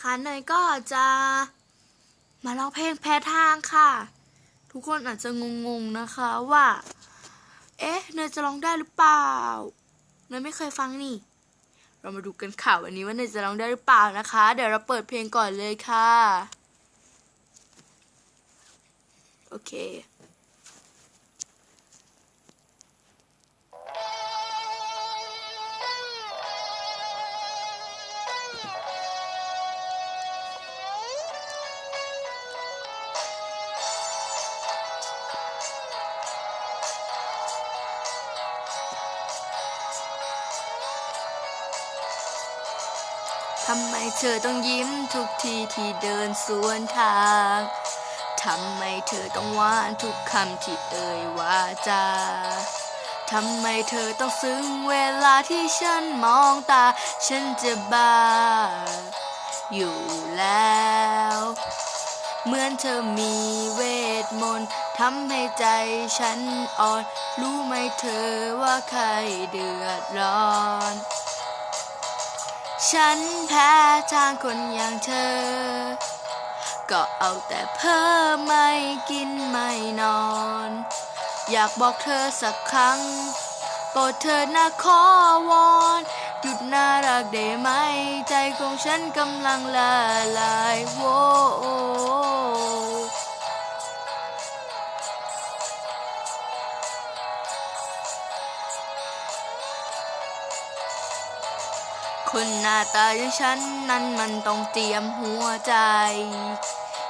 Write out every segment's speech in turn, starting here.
นะคะเนยก็จะมาร้องเพลงแพ้ทางค่ะ ทุกคนอาจจะงงๆนะคะว่า เอ๊ะเนยจะร้องได้หรือเปล่าเนยไม่เคยฟังนี่ เรามาดูกันค่ะวันนี้ว่าเนยจะร้องได้หรือเปล่านะคะ เดี๋ยวเราเปิดเพลงก่อนเลยค่ะ โอเค ทำไมเธอต้องยิ้มทุกทีที่เดินสวนทาง ทำไมเธอต้องหวานทุกคำที่เอ่ยว่าจา ทำไมเธอต้องซึ้งเวลาที่ฉันมองตา ฉันจะบ้า อยู่แล้ว เหมือนเธอมีเวทมนต์ทำให้ใจฉันอ่อน รู้ไหมเธอว่าใครเดือดร้อน ฉันแพ้ทางคนอย่างเธอ ก็เอาแต่เพ้อไม่กินไม่นอน อยากบอกเธอสักครั้งโปรดเธอนะขอวอนหยุดน่ารักได้ไหม ใจของฉันกำลังละลายโว้ คนหน้าตาอย่างฉันนั้นมันต้องเตรียมหัวใจ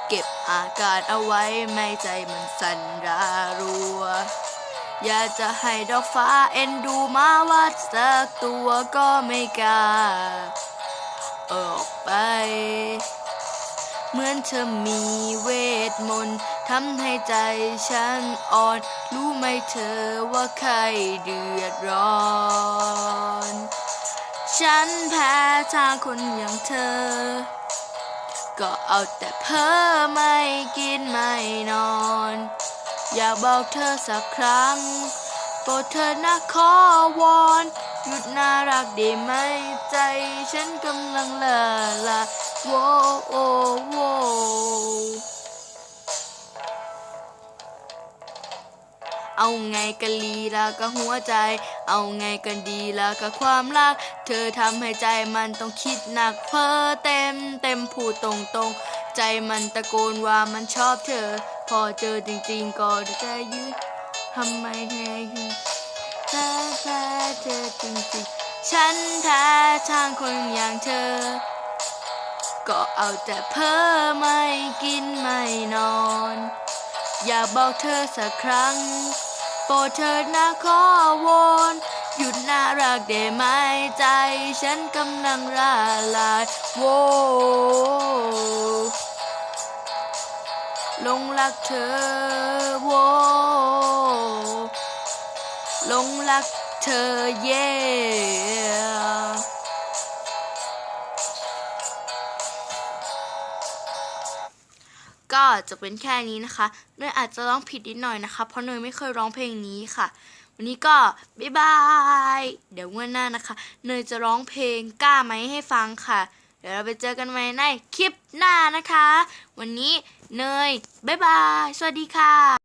เก็บอาการเอาไว้ไม่ใจมันสั่นรารัว อยากจะให้ดอกฟ้าเอ็นดูมาวัดสักตัวก็ไม่กล้า ออกไป เหมือนเธอมีเวทมนต์ทำให้ใจฉันอ่อน รู้ไหมเธอว่าใครเดือดร้อน ฉันแพ้ทางคนอย่างเธอ ก็เอาแต่เพ้อไม่กินไม่นอน อยากบอกเธอสักครั้งโปรดเธอนะขอวอนหยุดน่ารักได้ไหมใจฉันกำลังเลอะละโว เอาไงกันลีละก็หัวใจ เอาไงกันดีละก็ความรัก เธอทำให้ใจมันต้องคิดหนักเพ้อเต็มเต็มพูดตรงๆใจมันตะโกนว่ามันชอบเธอ พอเจอจริงๆก็จะยืดทำไมเธอแพ้แพ้เธอจริงๆ ฉันแพ้ทางคนอย่างเธอ ก็เอาแต่เพ้อไม่กินไม่นอน อยากบอกเธอสักครั้ง รดเถิดนะขอวอนหยุดน่ารักได้ไหมใจ ฉันกำลังละลายโวหลงรักเธอโวหลงรักเธอเย่ ก็จะเป็นแค่นี้นะคะเนยอาจจะร้องผิดนิดหน่อยนะคะ เพราะเนยไม่เคยร้องเพลงนี้ค่ะ วันนี้ก็บ๊ายบาย เดี๋ยววันหน้านะคะ เนยจะร้องเพลงกล้าไหมให้ฟังค่ะ เดี๋ยวเราไปเจอกันใหม่ในคลิปหน้านะคะ วันนี้เนยบ๊ายบาย สวัสดีค่ะ